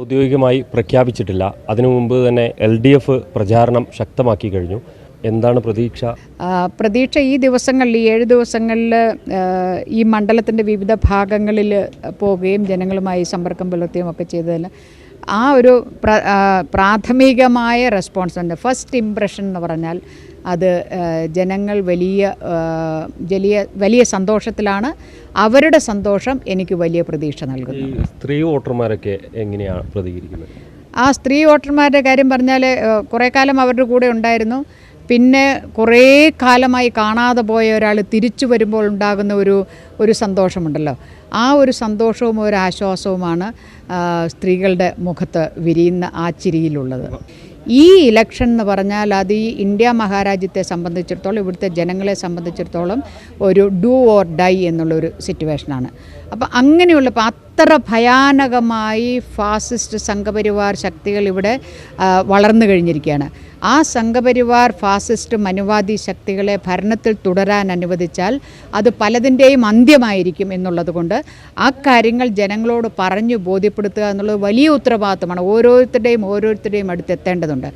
ഔദ്യോഗികമായി പ്രഖ്യാപിച്ചിട്ടില്ല. അതിനു മുമ്പ് തന്നെ എൽ ഡി എഫ് പ്രചാരണം ശക്തമാക്കി കഴിഞ്ഞു. എന്താണ് പ്രതീക്ഷ? പ്രതീക്ഷ ഈ ദിവസങ്ങളിൽ ഈ ഏഴ് ദിവസങ്ങളിൽ ഈ മണ്ഡലത്തിന്റെ വിവിധ ഭാഗങ്ങളിൽ പോവുകയും ജനങ്ങളുമായി സമ്പർക്കം പുലർത്തുകയും ഒക്കെ ചെയ്തതിൽ ആ ഒരു പ്രാഥമികമായ റെസ്പോൺസ് ഉണ്ട്. ഫസ്റ്റ് ഇംപ്രഷൻ എന്ന് പറഞ്ഞാൽ അത് ജനങ്ങൾ വലിയ വലിയ വലിയ സന്തോഷത്തിലാണ്. അവരുടെ സന്തോഷം എനിക്ക് വലിയ പ്രതീക്ഷ നൽകുന്നു. സ്ത്രീ വോട്ടർമാരൊക്കെ എങ്ങനെയാണ് പ്രതികരിക്കുന്നത്? ആ സ്ത്രീ വോട്ടർമാരുടെ കാര്യം പറഞ്ഞാൽ കുറേ കാലം അവരുടെ കൂടെ ഉണ്ടായിരുന്നു. പിന്നെ കുറേ കാലമായി കാണാതെ പോയ ഒരാൾ തിരിച്ചു വരുമ്പോൾ ഉണ്ടാകുന്ന ഒരു ഒരു സന്തോഷമുണ്ടല്ലോ. ആ ഒരു സന്തോഷവും ഒരു ആശ്വാസവുമാണ് സ്ത്രീകളുടെ മുഖത്ത് വിരിയുന്ന ആ ചിരിയിലുള്ളത്. ഈ ഇലക്ഷൻ എന്ന് പറഞ്ഞാൽ അത് ഈ ഇന്ത്യ മഹാരാജ്യത്തെ സംബന്ധിച്ചിടത്തോളം ഇവിടുത്തെ ജനങ്ങളെ സംബന്ധിച്ചിടത്തോളം ഒരു ഡു ഓർ ഡൈ എന്നുള്ളൊരു സിറ്റുവേഷനാണ്. അപ്പം അങ്ങനെയുള്ള അത്ര ഭയാനകമായി ഫാസിസ്റ്റ് സംഘപരിവാർ ശക്തികൾ ഇവിടെ വളർന്നു കഴിഞ്ഞിരിക്കുകയാണ്. ആ സംഘപരിവാർ ഫാസിസ്റ്റ് മനുവാദി ശക്തികളെ ഭരണത്തിൽ തുടരാൻ അനുവദിച്ചാൽ അത് പലതിന്റെയും അന്ത്യമായിരിക്കും എന്നുള്ളത് കൊണ്ട് ആ കാര്യങ്ങൾ ജനങ്ങളോട് പറഞ്ഞു ബോധ്യപ്പെടുത്തുക എന്നുള്ളത് വലിയ ഉത്തരവാദിത്തമാണ്. ഓരോരുത്തരുടെയും ഓരോരുത്തരുടെയും അടുത്ത് എത്തേണ്ടതുണ്ട്.